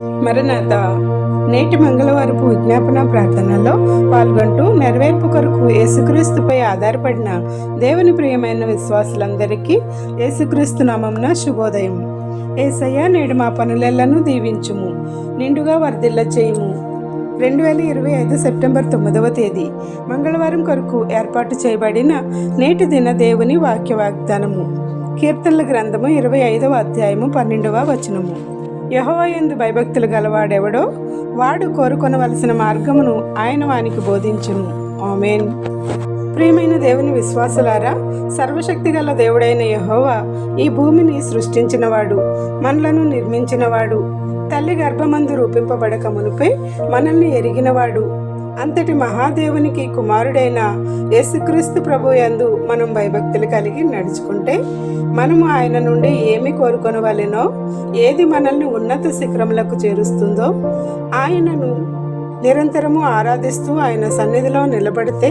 మరణాత నేటి మంగళవారపు విజ్ఞాపన ప్రార్థనలో పాల్గొంటూ నెరవేర్పు కొరకు యేసుక్రీస్తుపై ఆధారపడిన దేవుని ప్రియమైన విశ్వాసులందరికీ యేసుక్రీస్తు నామంన శుభోదయం. ఏసయ్య నేడు మా పనులెల్లను దీవించుము నిండుగా వర్ధిల్ల చేయుము. రెండు వేల ఇరవై ఐదు సెప్టెంబర్ తొమ్మిదవ తేదీ మంగళవారం కొరకు ఏర్పాటు చేయబడిన నేటి దిన దేవుని వాక్య వాగ్దానము కీర్తనల గ్రంథము ఇరవై ఐదవ అధ్యాయము పన్నెండవ వచనము. యహోవా భయభక్తులు గలవాడెవడో వాడు కోరుకొనవలసిన మార్గమును ఆయన వానికి బోధించును. ఆమెన్. ప్రియమైన దేవుని విశ్వాసులారా సర్వశక్తి గల దేవుడైన యహోవా ఈ భూమిని సృష్టించినవాడు మనలను నిర్మించినవాడు తల్లి గర్భమందు రూపింపబడక మునుపై మనల్ని ఎరిగినవాడు అంతటి మహాదేవునికి కుమారుడైన యేసుక్రీస్తు ప్రభు యందు మనం భయభక్తులు కలిగి నడుచుకుంటే మనము ఆయన నుండి ఏమి కోరుకొనవలెనో ఏది మనల్ని ఉన్నత శిఖరములకు చేరుస్తుందో ఆయనను నిరంతరము ఆరాధిస్తూ ఆయన సన్నిధిలో నిలబడితే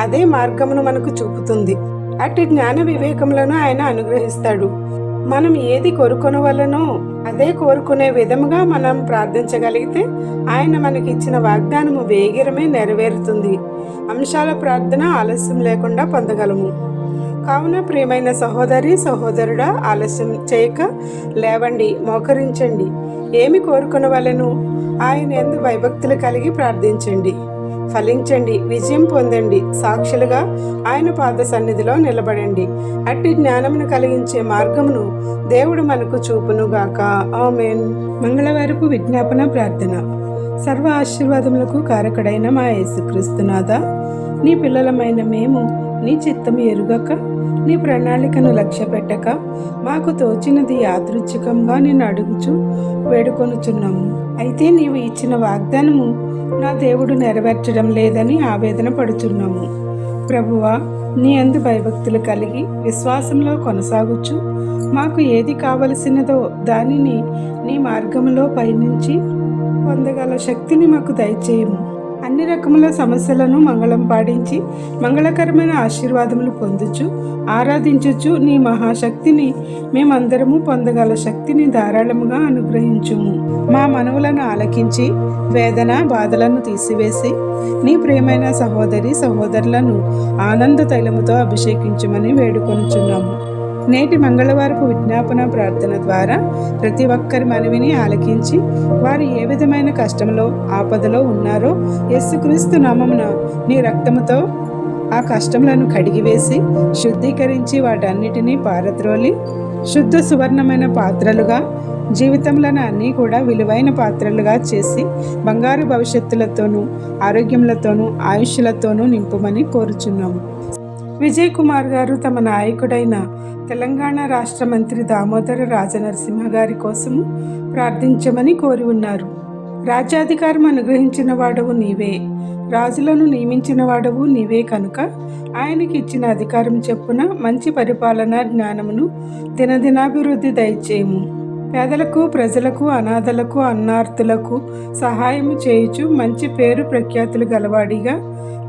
అదే మార్గమును మనకు చూపుతుంది. అట్టి జ్ఞాన వివేకములను ఆయన అనుగ్రహిస్తాడు. మనం ఏది కోరుకొనవలనో అదే కోరుకునే విధముగా మనం ప్రార్థించగలిగితే ఆయన మనకి ఇచ్చిన వాగ్దానము వేగిరమే నెరవేరుతుంది. అంశాల ప్రార్థన ఆలస్యం లేకుండా పొందగలము. కావున ప్రియమైన సహోదరి సహోదరుడా ఆలస్యం చేయక లేవండి మోకరించండి. ఏమి కోరుకునవలను? ఆయన ఎందు వైభక్తులు కలిగి ప్రార్థించండి. ఫలించండి విజయం పొందండి. సాక్షులుగా ఆయన పాద సన్నిధిలో నిలబడండి. అట్టి జ్ఞానమును కలిగించే మార్గమును దేవుడు మనకు చూపునుగాక. ఆమెన్. మంగళవారపు విజ్ఞాపన ప్రార్థన. సర్వ ఆశీర్వాదములకు కారకుడైన మా యేసుక్రీస్తునాథ. నీ పిల్లలమైన మేము నీ చిత్తము ఎరుగక నీ ప్రణాళికను లక్ష్య పెట్టక మాకు తోచినది యాదృచ్ఛికంగా నేను అడుగుచు వేడుకొనుచున్నాము. అయితే నీవు ఇచ్చిన వాగ్దానము నా దేవుడు నెరవేర్చడం లేదని ఆవేదన పడుచున్నాము. ప్రభువా నీ అందు భయభక్తులు కలిగి విశ్వాసంలో కొనసాగుచు. మాకు ఏది కావలసినదో దానిని నీ మార్గంలో పయనించి పొందగల శక్తిని మాకు దయచేయము. అన్ని రకముల సమస్యలను మంగళం పాడించి మంగళకరమైన ఆశీర్వాదములు పొందుచు ఆరాధించుచు నీ మహాశక్తిని మేమందరము పొందగల శక్తిని ధారాళముగా అనుగ్రహించుము. మా మనవులను ఆలకించి వేదన బాధలను తీసివేసి నీ ప్రేమైన సహోదరి సహోదరులను ఆనంద తైలముతో అభిషేకించమని వేడుకొనుచున్నాము. నేటి మంగళవారపు విజ్ఞాపన ప్రార్థన ద్వారా ప్రతి ఒక్కరి మనవిని ఆలకించి వారు ఏ విధమైన కష్టంలో ఆపదలో ఉన్నారో యేసుక్రీస్తు నామమున నీ రక్తముతో ఆ కష్టములను కడిగివేసి శుద్ధీకరించి వాటన్నిటినీ పారద్రోలి శుద్ధ సువర్ణమైన పాత్రలుగా జీవితంలోని అన్నీ కూడా విలువైన పాత్రలుగా చేసి బంగారు భవిష్యత్తులతోనూ ఆరోగ్యములతోనూ ఆయుష్లతోనూ నింపుమని కోరుచున్నాము. విజయ్ కుమార్ గారు తమ నాయకుడైన తెలంగాణ రాష్ట్ర మంత్రి దామోదర రాజనరసింహ గారి కోసం ప్రార్థించమని కోరి ఉన్నారు. రాజ్యాధికారం అనుగ్రహించిన వాడవు నీవే రాజులను నియమించిన వాడవు నీవే కనుక ఆయనకి ఇచ్చిన అధికారం చెప్పున మంచి పరిపాలన జ్ఞానమును దినదినాభివృద్ధి దయచేయము. పేదలకు ప్రజలకు అనాథలకు అన్నార్థులకు సహాయము చేయుచు మంచి పేరు ప్రఖ్యాతులు గలవాడిగా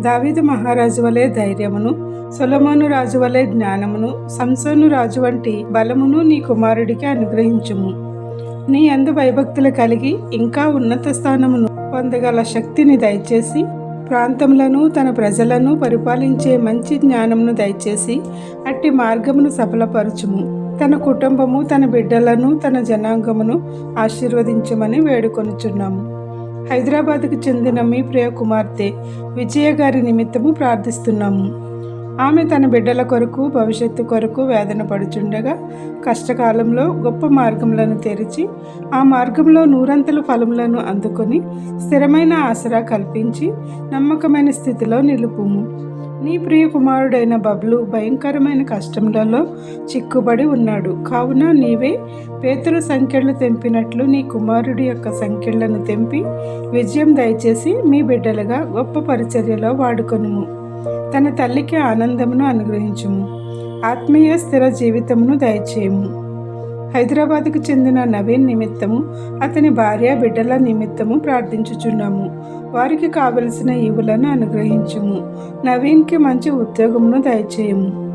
దావీదు మహారాజు వలె ధైర్యమును సొలమోను రాజు వలె జ్ఞానమును సంసోను రాజు వంటి బలమును నీ కుమారుడికి అనుగ్రహించుము. నీ అందు భయభక్తులు కలిగి ఇంకా ఉన్నత స్థానమును పొందగల శక్తిని దయచేసి ప్రాంతములను తన ప్రజలను పరిపాలించే మంచి జ్ఞానమును దయచేసి అట్టి మార్గమును సఫలపరచుము. తన కుటుంబము తన బిడ్డలను తన జనాంగమును ఆశీర్వదించమని వేడుకొనుచున్నాము. హైదరాబాద్కు చెందిన మీ ప్రియ కుమార్తె విజయ గారి నిమిత్తము ప్రార్థిస్తున్నాము. ఆమె తన బిడ్డల కొరకు భవిష్యత్తు కొరకు వేదన పడుచుండగా కష్టకాలంలో గొప్ప మార్గములను తెరిచి ఆ మార్గంలో నూరంతల ఫలములను అందుకొని స్థిరమైన ఆసరా కల్పించి నమ్మకమైన స్థితిలో నిలుపుము. నీ ప్రియ కుమారుడైన బబ్లు భయంకరమైన కష్టములలో చిక్కుబడి ఉన్నాడు. కావున నీవే పేతురు సంఖ్యలు తెంపినట్లు నీ కుమారుడి యొక్క సంఖ్యలను తెంపి విజయం దయచేసి మీ బిడ్డలుగా గొప్ప పరిచర్యలో వాడుకొనుము. తన తల్లికి ఆనందమును అనుగ్రహించుము. ఆత్మీయ స్థిర జీవితమును దయచేయము. హైదరాబాద్కు చెందిన నవీన్ నిమిత్తము అతని భార్య బిడ్డల నిమిత్తము ప్రార్థించుచున్నాము. వారికి కావలసిన ఈవులను అనుగ్రహించుము. నవీన్కి మంచి ఉద్యోగమును దయచేయము.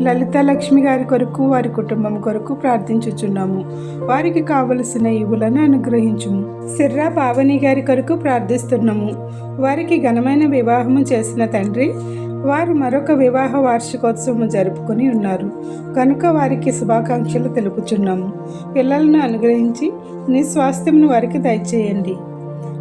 లలిత లక్ష్మి గారి కొరకు వారి కుటుంబం కొరకు ప్రార్థించుచున్నాము. వారికి కావలసిన ఇవులను అనుగ్రహించుము. సిర్రా పావని గారి కొరకు ప్రార్థిస్తున్నాము. వారికి ఘనమైన వివాహము చేసిన తండ్రి వారు మరొక వివాహ వార్షికోత్సవం జరుపుకొని ఉన్నారు. కనుక వారికి శుభాకాంక్షలు తెలుపుచున్నాము. పిల్లలను అనుగ్రహించి నీ స్వాస్థ్యమును వారికి దయచేయండి.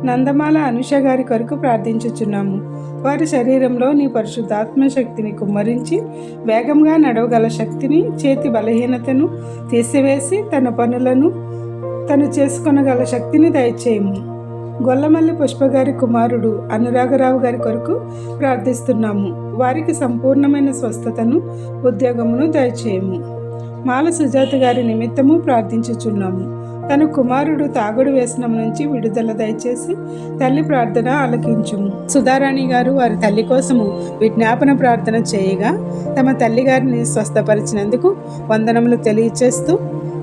నందమాల అనుష గారి కొరకు ప్రార్థించుచున్నాము. వారి శరీరంలో నీ పరిశుద్ధాత్మ శక్తిని కుమ్మరించి వేగంగా నడవగల శక్తిని చేతి బలహీనతను తీసివేసి తన పనులను తను చేసుకొనగల శక్తిని దయచేయము. గొల్లమల్లి పుష్ప గారి కుమారుడు అనురాగరావు గారి కొరకు ప్రార్థిస్తున్నాము. వారికి సంపూర్ణమైన స్వస్థతను ఉద్యోగమును దయచేయము. మాల సుజాత గారి నిమిత్తము ప్రార్థించుచున్నాము. తన కుమారుడు తాగుడు వ్యసనం నుంచి విడుదల దయచేసి తల్లి ప్రార్థన ఆలకించుము. సుధారాణి గారు వారి తల్లి కోసము విజ్ఞాపన ప్రార్థన చేయగా తమ తల్లిగారిని స్వస్థపరిచినందుకు వందనములు తెలియచేస్తూ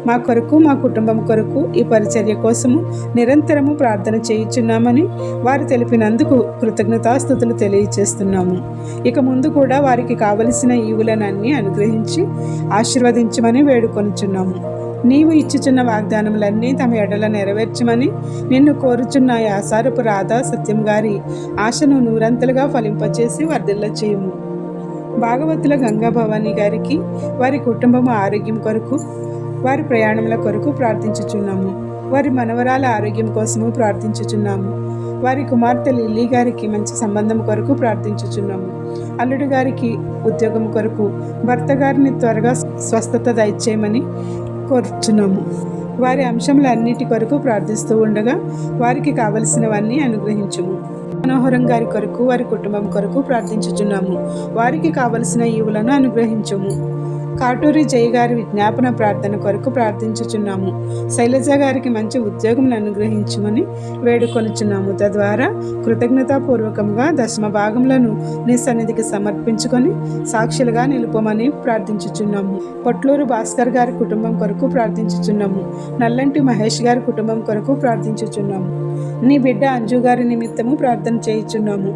మా కొరకు మా కుటుంబం కొరకు ఈ పరిచర్య కోసము నిరంతరము ప్రార్థన చేయుచున్నామని వారు తెలిపినందుకు కృతజ్ఞతాస్థుతులు తెలియచేస్తున్నాము. ఇక ముందు కూడా వారికి కావలసిన ఈవులనన్నీ అనుగ్రహించి ఆశీర్వదించమని వేడుకొనుచున్నాము. నీవు ఇచ్చుచున్న వాగ్దానములన్నీ తమ ఎడల నెరవేర్చమని నిన్ను కోరుచున్న యాసారపు రాధా సత్యం గారి ఆశను నూరంతలుగా ఫలింపచేసి వర్ధిల్ల చేయము. భాగవతుల గంగా భవానీ గారికి వారి కుటుంబము ఆరోగ్యం కొరకు వారి ప్రయాణముల కొరకు ప్రార్థించుచున్నాము. వారి మనవరాల ఆరోగ్యం కోసము ప్రార్థించుచున్నాము. వారి కుమార్తె లిల్లీ గారికి మంచి సంబంధం కొరకు ప్రార్థించుచున్నాము. అల్లుడు గారికి ఉద్యోగం కొరకు భర్త గారిని త్వరగా స్వస్థత దయచేయమని కోరుచున్నాము. వారి అంశములన్నిటి కొరకు ప్రార్థిస్తూ ఉండగా వారికి కావలసినవన్నీ అనుగ్రహించుము. మనోహరం గారి కొరకు వారి కుటుంబం కొరకు ప్రార్థించుచున్నాము. వారికి కావలసిన ఈవులను అనుగ్రహించుము. కాటూరి జయ గారి విజ్ఞాపన ప్రార్థన కొరకు ప్రార్థించుచున్నాము. శైలజ గారికి మంచి ఉద్యోగం అనుగ్రహించమని వేడుకొనుచున్నాము. తద్వారా కృతజ్ఞతాపూర్వకంగా దశమ భాగములను నీ సన్నిధికి సమర్పించుకొని సాక్షులుగా నిలుపమని ప్రార్థించుచున్నాము. పొట్లూరు భాస్కర్ గారి కుటుంబం కొరకు ప్రార్థించుచున్నాము. నల్లంటి మహేష్ గారి కుటుంబం కొరకు ప్రార్థించుచున్నాము. నీ బిడ్డ అంజు గారి నిమిత్తము ప్రార్థన చేయుచున్నాము.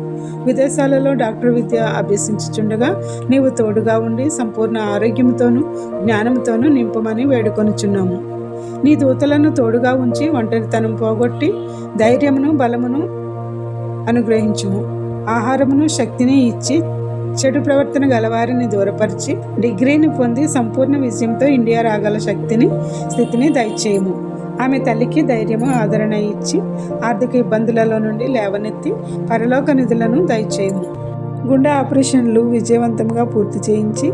విదేశాలలో డాక్టర్ విద్య అభ్యసించుచుండగా నీవు తోడుగా ఉండి సంపూర్ణ ఆరోగ్యం ఆరోగ్యంతోనూ జ్ఞానంతోనూ నింపమని వేడుకొనుచున్నాము. నీ దూతలను తోడుగా ఉంచి ఒంటరితనం పోగొట్టి ధైర్యమును బలమును అనుగ్రహించుము. ఆహారమును శక్తిని ఇచ్చి చెడు ప్రవర్తన గలవారిని దూరపరిచి డిగ్రీని పొంది సంపూర్ణ విజయంతో ఇండియా రాగల శక్తిని స్థితిని దయచేయము. ఆమె తల్లికి ధైర్యము ఆదరణ ఇచ్చి ఆర్థిక ఇబ్బందులలో నుండి లేవనెత్తి పరలోక నిధులను దయచేయము. గుండె ఆపరేషన్లు విజయవంతంగా పూర్తి చేయించి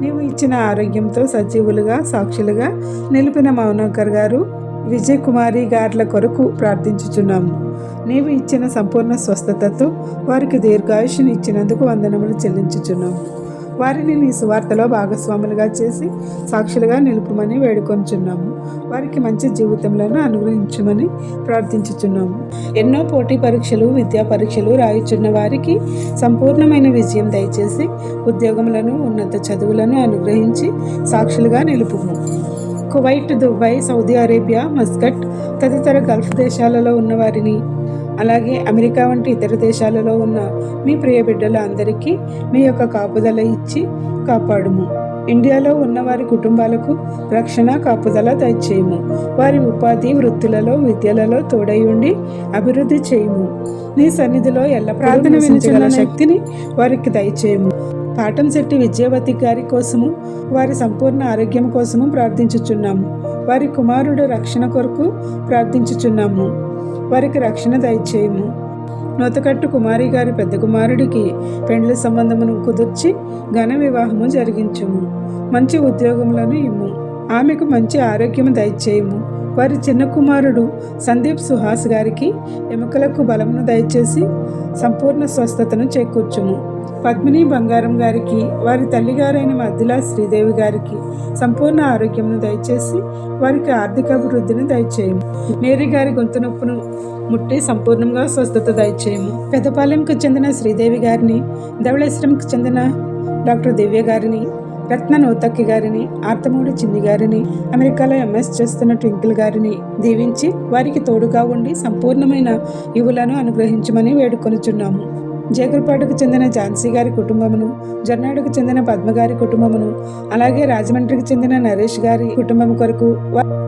నీవు ఇచ్చిన ఆరోగ్యంతో సజీవులుగా సాక్షులుగా నిలిపిన మౌనంకర్ గారు విజయ్ కుమారి గార్ల కొరకు ప్రార్థించుచున్నాము. నీవు ఇచ్చిన సంపూర్ణ స్వస్థతతో వారికి దీర్ఘాయుషుని ఇచ్చినందుకు వందనములు చెల్లించుచున్నాము. వారిని నీ సువార్తలో భాగస్వాములుగా చేసి సాక్షులుగా నిలుపుమని వేడుకొంచున్నాము. వారికి మంచి జీవితంలో అనుగ్రహించమని ప్రార్థించుచున్నాము. ఎన్నో పోటీ పరీక్షలు విద్యా పరీక్షలు రాయుచున్న వారికి సంపూర్ణమైన విజయం దయచేసి ఉద్యోగములను ఉన్నత చదువులను అనుగ్రహించి సాక్షులుగా నిలుపుము. Kuwait Dubai Saudi Arabia Muscat తదితర గల్ఫ్ దేశాలలో ఉన్న వారిని అలాగే అమెరికా వంటి ఇతర దేశాలలో ఉన్న మీ ప్రియ బిడ్డల అందరికీ మీ యొక్క కాపుదల ఇచ్చి కాపాడుము. ఇండియాలో ఉన్న వారి కుటుంబాలకు రక్షణ కాపుదల దయచేయము. వారి ఉపాధి వృత్తులలో విద్యలలో తోడై ఉండి అభివృద్ధి చేయము. నీ సన్నిధిలో ఎల్ల ప్రార్థన వినిచగల శక్తిని వారికి దయచేయము. పాటంశెట్టి విజయవతి గారి కోసము వారి సంపూర్ణ ఆరోగ్యం కోసము ప్రార్థించుచున్నాము. వారి కుమారుడు రక్షణ కొరకు ప్రార్థించుచున్నాము. వారికి రక్షణ దయచేయము. నూతకట్టు కుమారి గారి పెద్ద కుమారుడికి పెండ్లి సంబంధమును కుదుర్చి ఘన వివాహము జరిగించుము. మంచి ఉద్యోగములను ఇమ్ము. ఆమెకు మంచి ఆరోగ్యము దయచేయము. వారి చిన్న కుమారుడు సందీప్ సుహాస్ గారికి ఎముకలకు బలమును దయచేసి సంపూర్ణ స్వస్థతను చేకూర్చుము. పద్మిని బంగారం గారికి వారి తల్లిగారైన మధ్యలా శ్రీదేవి గారికి సంపూర్ణ ఆరోగ్యంను దయచేసి వారికి ఆర్థిక అభివృద్ధిని దయచేయము. మేరీ గారి గొంతు నొప్పును ముట్టి సంపూర్ణంగా స్వస్థత దయచేయము. పెద్దపాలెంకు చెందిన శ్రీదేవి గారిని ధవళేశ్వరంకు చెందిన డాక్టర్ దివ్య గారిని రత్న నోతక్కి గారిని ఆర్తమూడి చిన్ని గారిని అమెరికాలో ఎంఎస్ చేస్తున్న ట్వింకిల్ గారిని దీవించి వారికి తోడుగా ఉండి సంపూర్ణమైన ఇవులను అనుగ్రహించమని వేడుకొనుచున్నాము. జేకుర్పాటుకు చెందిన ఝాన్సీ గారి కుటుంబమును జొన్నాడుకు చెందిన పద్మ గారి కుటుంబమును అలాగే రాజమండ్రికి చెందిన నరేష్ గారి కుటుంబం కొరకు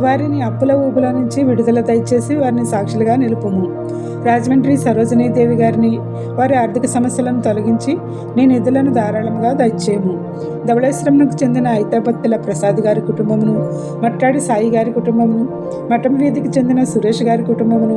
వారిని అప్పుల ఊపుల నుంచి విడుదల దయచేసి వారిని సాక్షులుగా నిలుపుము. రాజమండ్రి సరోజినీదేవి గారిని వారి ఆర్థిక సమస్యలను తొలగించి నీ నిధులను ధారాళంగా దయచేయము. ధవళేశ్వరంకు చెందిన ఐతాపత్తుల ప్రసాద్ గారి కుటుంబమును మట్టాడి సాయి గారి కుటుంబమును మఠం వీధికి చెందిన సురేష్ గారి కుటుంబమును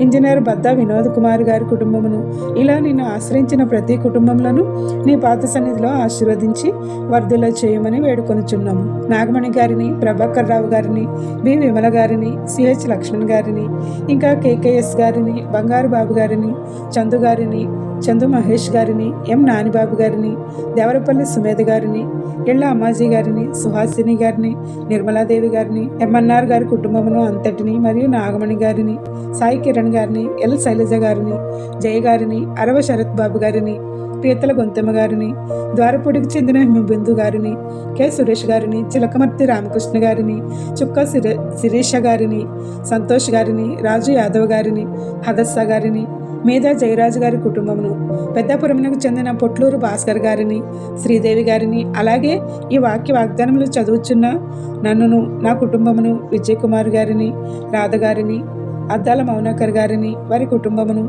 ఇంజనీర్ బద్దా వినోద్ కుమార్ గారి కుటుంబమును ఇలా నిన్ను ఆశ్రయించిన ప్రతి కుటుంబంలోనూ నీ పాత సన్నిధిలో ఆశీర్వదించి వర్ధిల్ల చేయమని వేడుకొనుచున్నాము. నాగమణి గారిని ప్రభాకర్ రావు గారిని బి విమల గారిని సిహెచ్ లక్ష్మణ్ గారిని ఇంకా కేకేఎస్ గారిని బంగారు బాబు గారిని చందు గారిని చందు మహేష్ గారిని ఎం నానిబాబు గారిని దేవరపల్లి సుమేధ గారిని ఇళ్ళ అమ్మాజీ గారిని సుహాసిని గారిని నిర్మలాదేవి గారిని ఎంఎన్ఆర్ గారి కుటుంబమును అంతటిని మరియు నాగమణి గారిని సాయి కిరణ్ గారిని ఎల్ శైలజ గారిని జయ గారిని అరవ శరత్ బాబు గారిని పీతల గొంతమ్మ గారిని ద్వారపూడికి చెందిన హిమబిందు గారిని కె సురేష్ గారిని చిలకమర్తి రామకృష్ణ గారిని చుక్క శిరీష గారిని సంతోష్ గారిని రాజు యాదవ్ గారిని హదస్స గారిని మేధా జయరాజు గారి కుటుంబమును పెద్దపురమునకు చెందిన పొట్లూరు భాస్కర్ గారిని శ్రీదేవి గారిని అలాగే ఈ వాక్య వాగ్దానములు చదువుచున్న నన్నును నా కుటుంబమును విజయ్ కుమార్ గారిని రాధ గారిని అద్దాల మౌనాకర్ గారిని వారి కుటుంబమును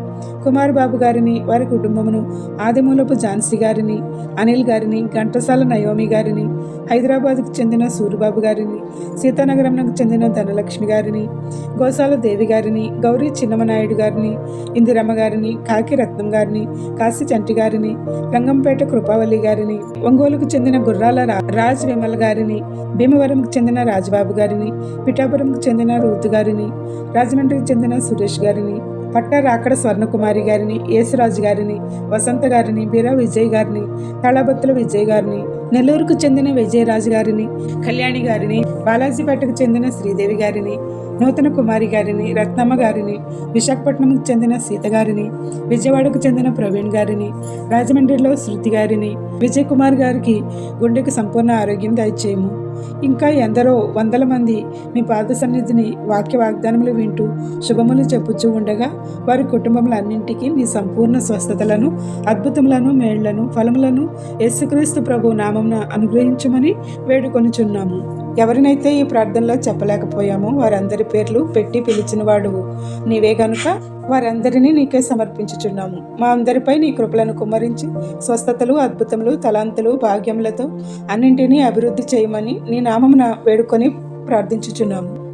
కుమార్ బాబు గారిని వారి కుటుంబమును ఆదిమూలపు ఝాన్సీ గారిని అనిల్ గారిని ఘంటసాల నయోమి గారిని హైదరాబాద్కు చెందిన సూరిబాబు గారిని సీతానగరంకు చెందిన ధనలక్ష్మి గారిని గోసాల దేవి గారిని గౌరీ చిన్నమనాయుడు గారిని ఇందిరమ్మ గారిని కాకి రత్నం గారిని కాశీ చంటి గారిని రంగంపేట కృపావల్లి గారిని ఒంగోలుకు చెందిన గుర్రాల రాజ్ విమల్ గారిని భీమవరంకు చెందిన రాజబాబు గారిని పిఠాపురంకు చెందిన రూతు గారిని రాజమండ్రి చెందిన సురేష్ గారిని పట్ట రాకడ స్వర్ణకుమారి గారిని యేసురాజు గారిని వసంత గారిని బీరా విజయ్ గారిని తళబత్తుల విజయ్ గారిని నెల్లూరుకు చెందిన విజయరాజు గారిని కళ్యాణి గారిని బాలాజీపేటకు చెందిన శ్రీదేవి గారిని నూతన కుమారి గారిని రత్నమ్మ గారిని విశాఖపట్నంకు చెందిన సీత గారిని విజయవాడకు చెందిన ప్రవీణ్ గారిని రాజమండ్రిలో శృతి గారిని విజయ్ కుమార్ గారికి గుండెకు సంపూర్ణ ఆరోగ్యం దయచేయము ఇంకా ఎందరో వందల మంది మీ పాద సన్నిధిని వాక్య వాగ్దానములు వింటూ శుభములు చెప్పుచూ ఉండగా వారి కుటుంబములన్నింటికీ మీ సంపూర్ణ స్వస్థతలను అద్భుతములను మేళ్ళను ఫలములను యేసుక్రీస్తు ప్రభు నామంన అనుగ్రహించమని వేడుకొనుచున్నాము. ఎవరినైతే ఈ ప్రార్థనలో చెప్పలేకపోయామో వారందరి పేర్లు పెట్టి పిలిచినవాడు. నీవే గనుక వారందరినీ నీకే సమర్పించుచున్నాము. మా అందరిపై నీ కృపలను కుమ్మరించి స్వస్థతలు అద్భుతములు తలాంతులు భాగ్యములతో అన్నింటినీ అభివృద్ధి చేయమని నీ నామమున వేడుకొని ప్రార్థించుచున్నాము.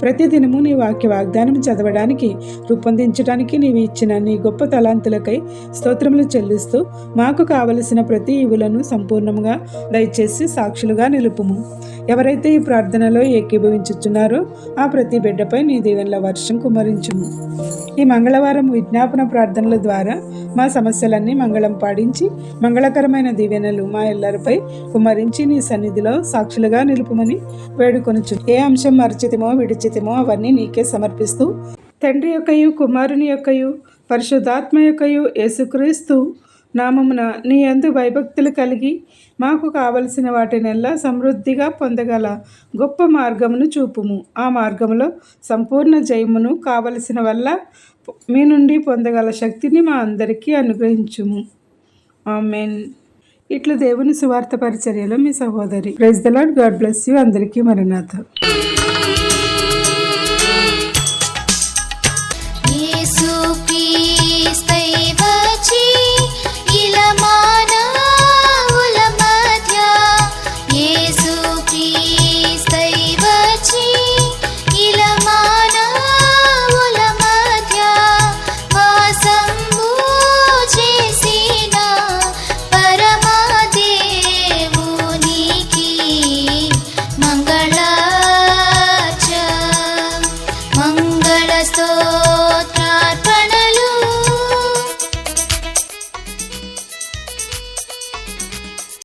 ప్రతిదినము నీ వాక్య వాగ్దానం చదవడానికి రూపొందించడానికి నీవు ఇచ్చిన నీ గొప్ప తలాంతులకై స్తోత్రములు చెల్లిస్తూ మాకు కావలసిన ప్రతి ఇవులను సంపూర్ణంగా దయచేసి సాక్షులుగా నిలుపుము. ఎవరైతే ఈ ప్రార్థనలో ఏకీభవించుచున్నారో ఆ ప్రతి బిడ్డపై నీ దీవెనల వర్షం కుమరించుము. ఈ మంగళవారం విజ్ఞాపన ప్రార్థనల ద్వారా మా సమస్యలన్నీ మంగళం పాడించి మంగళకరమైన దీవెనలు మా ఎల్లరిపై కుమరించి నీ సన్నిధిలో సాక్షులుగా నిలుపుమని వేడుకొనుచు. ఏ అంశం మరచితమో విడిచితమో అవన్నీ నీకే సమర్పిస్తూ తండ్రి యొక్కయు కుమారుని యొక్కయు పరిశుద్ధాత్మ యొక్కయు యేసుక్రీస్తు నామమున నీ అందు భయభక్తులు కలిగి మాకు కావలసిన వాటినెల్లా సమృద్ధిగా పొందగల గొప్ప మార్గమును చూపుము. ఆ మార్గములో సంపూర్ణ జయమును కావలసిన వల్ల మీ నుండి పొందగల శక్తిని మా అందరికీ అనుగ్రహించుము. ఆమెన్. ఇట్లు దేవుని సువార్త పరిచర్యలో మీ సహోదరి. Praise the Lord God bless you. అందరికీ మరణాథ